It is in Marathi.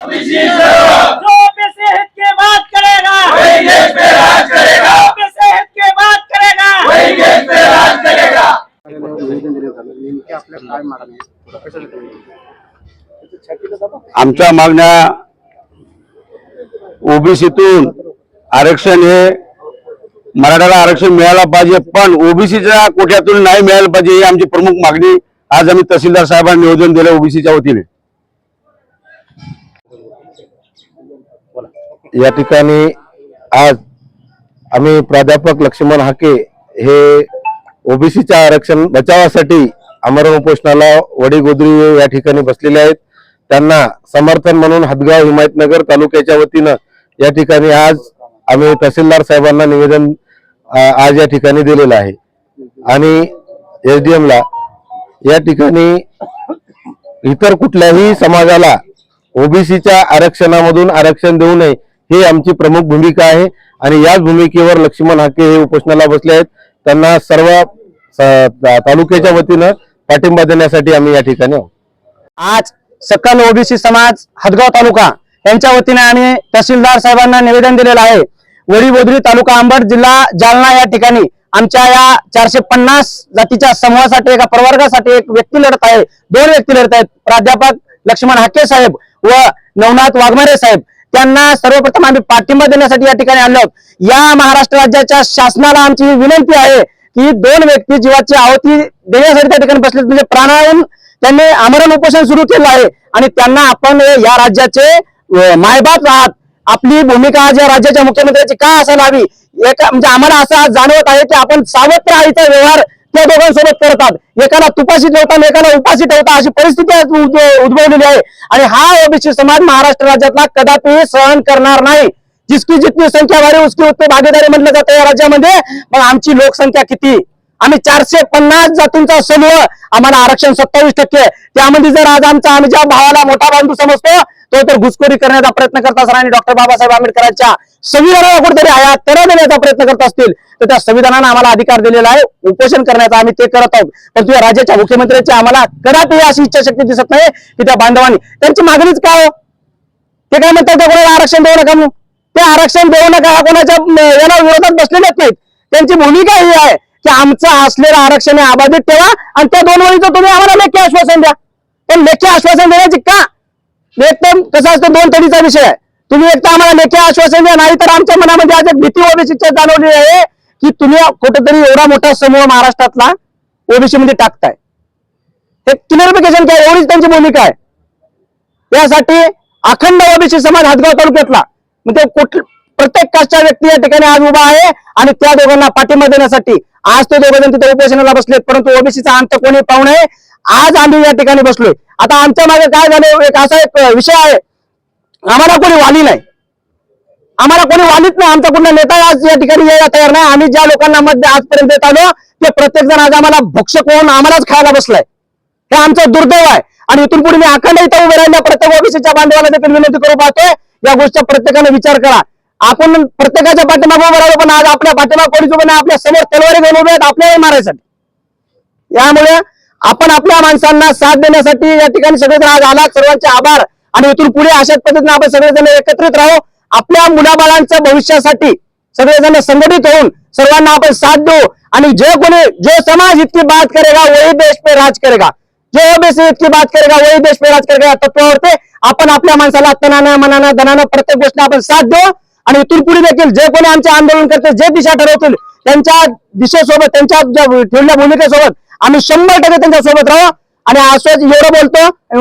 जो ओबीसी हित की बात करेगा वही देश पे राज करेगा। ओबीसी हित की बात करेगा। वही देश पे राज करेगा। आमच्या मागण्या ओबीसीतून आरक्षण हे मराठ्याला आरक्षण मिळायला पाहिजे पण ओबीसीच्या कोट्यातून नाही मिळायला पाहिजे ही आमची प्रमुख मागणी. आज आम्ही तहसीलदार साहेबांना निवेदन दिलं ओबीसीच्या वतीने. या ठिकाणी आज आम्ही प्राध्यापक लक्ष्मण हाके हे ओबीसीच्या आरक्षण बचावासाठी अमरण उपोषणाला वडीगोद्री या ठिकाणी बसलेले आहेत. त्यांना समर्थन म्हणून हदगाव हिमायतनगर तालुक्याच्या वतीनं या ठिकाणी आज आम्ही तहसीलदार साहेबांना निवेदन आज या ठिकाणी दिलेलं आहे. आणि एसडीएम ला या ठिकाणी इतर कुठल्याही समाजाला ओबीसीच्या आरक्षणामधून आरक्षण देऊ नये ही आमची प्रमुख भूमिका आहे. आणि याच भूमिकेवर लक्ष्मण हाके हे उपोषणाला बसले आहेत. त्यांना सर्व तालुक्याच्या वतीनं पाठिंबा देण्यासाठी आम्ही या ठिकाणी आहोत. आज सकल ओबीसी समाज हदगाव तालुका यांच्या वतीने आम्ही तहसीलदार साहेबांना निवेदन दिलेलं आहे. वडी तालुका अंबड जिल्हा जालना या ठिकाणी आमच्या या चारशे पन्नास जातीच्या समूहासाठी एका प्रवर्गासाठी एक व्यक्ती लढत आहे. दोन व्यक्ती लढत आहेत. प्राध्यापक लक्ष्मण हाके साहेब व नवनाथ वाघमारे साहेब. त्यांना सर्वप्रथम आम्ही पाठिंबा देण्यासाठी या ठिकाणी आलो आहोत. या महाराष्ट्र राज्याच्या शासनाला आमची विनंती आहे की दोन व्यक्ती जीवाची आहुती देण्यासाठी त्या ठिकाणी बसलेत. म्हणजे प्राणायाम त्यांनी आमरण उपोषण सुरू केलं आहे. आणि त्यांना आपण या राज्याचे मायबाप आहात. आपली भूमिका आज या राज्याच्या मुख्यमंत्र्याची का असायला हवी? एका म्हणजे आम्हाला असं आज जाणवत आहे की आपण सावत्र आईचा व्यवहार त्या दोघांसोबत करतात. एकाला तुपाशी ठेवतात आणि एकाला उपाशी ठेवतात अशी परिस्थिती उद्भवलेली आहे. आणि हा ओबीसी समाज महाराष्ट्र राज्यातला कदापि सहन करणार नाही. जिसकी जितनी संख्या वाढी उसकी उतनी भागीदारी म्हटलं जातं या राज्यामध्ये पण आमची लोकसंख्या किती? आम्ही चारशे पन्नास जातींचा समूह आम्हाला आरक्षण सत्तावीस टक्के त्यामध्ये जर आज आमचा आम्ही ज्या भावाला मोठा बांधू समजतो तो तर घुसखोरी करण्याचा प्रयत्न करत असणार आणि डॉक्टर बाबासाहेब आंबेडकरांच्या संविधानाला कुठेतरी आयात तेरा देण्याचा प्रयत्न करत असतील तर त्या संविधानानं आम्हाला अधिकार दिलेला आहे. उपोषण करण्याचा आम्ही ते करत आहोत. पण तुझ्या राज्याच्या मुख्यमंत्र्यांची आम्हाला कदापि अशी इच्छाशक्ती दिसत नाही की त्या बांधवांनी. त्यांची मागणीच काय हो? ते काय म्हणतात कोणाला आरक्षण देऊ नका म्हणून? ते आरक्षण देऊ नका कोणाच्या याला विरोधात बसलेलेच नाहीत. त्यांची भूमिका ही आहे. की आमचं असलेलं आरक्षण हे अबाधित ठेवा आणि त्या दोन वळीचं तुम्ही आम्हाला लेखी आश्वासन द्या. पण लेखी आश्वासन देण्याची का? एक तर कसं असतं दोन तडीचा विषय आहे. तुम्ही एक तर आम्हाला लेखी आश्वासन द्या नाही तर आमच्या मनामध्ये आज एक भीती ओबीसीच्या जाणवली आहे की तुम्ही कुठेतरी एवढा मोठा समूह महाराष्ट्रातला ओबीसी मध्ये टाकताय. हे क्लिअरिफिकेशन काय? एवढीच त्यांची भूमिका आहे. यासाठी अखंड ओबीसी समाज हातगाव तालुक्यातला म्हणजे कुठ प्रत्येक कास्टचा व्यक्ती या ठिकाणी आज उभा आहे आणि त्या दोघांना पाठिंबा देण्यासाठी आज ते दोघं जण तिथे उपोषणाला बसलेत परंतु ओबीसीचा अंत कोणी पाहू नये. आज आम्ही या ठिकाणी बसलोय. आता आमच्या मागे काय झालं एक असा एक विषय आहे. आम्हाला कोणी वाली नाही. आम्हाला कोणी वालीत नाही. आमचा कुठला नेता आज या ठिकाणी यायला तयार नाही. आम्ही ज्या लोकांना मत आजपर्यंत देत आलो ते प्रत्येक जण आज आम्हाला भक्षक होऊन आम्हालाच खायला बसलाय. हे आमचं दुर्दैव आहे. आणि इथून पुढे मी अखंड इथं उभे राहिल्या प्रत्येक ओबीसीच्या बांधवाला देखील विनंती करू पाहतोय. या गोष्टीचा प्रत्येकाने विचार करा. आपण प्रत्येकाच्या पाठीमागे राहिलो पण आज आपल्या पाठीमाग कोणीच उभे नाही आपल्यासमोर तलवारी घेऊन उभे आहेत आपल्याला मारायसाठी यामुळे आपण आपल्या माणसांना साथ देण्यासाठी या ठिकाणी सगळेजण आज आला सर्वांचे आभार. आणि इथून पुढे अशाच पद्धतीने आपण सगळेजण एकत्रित राहू. आपल्या मुलाबाळांच्या भविष्यासाठी सगळेजण संघटित होऊन सर्वांना आपण साथ देऊ. आणि जे कोणी जो समाज इतकी बात करेगा वही देश पे राज करेगा. जो ओबीसी इतकी बात करेगा वही देश पे राज करेगा तत्वावरती आपण आपल्या माणसाला तनानं मनानं धनानं प्रत्येक गोष्टी आपण साथ देऊ. आणि इथून पुढे देखील जे कोणी आमचे आंदोलन करते जे दिशा ठरवतील त्यांच्या दिशेसोबत त्यांच्या ज्या ठेवलेल्या भूमिकेसोबत आम्ही शंभर टक्के त्यांच्यासोबत राहू. आणि आश्वास एवढं बोलतो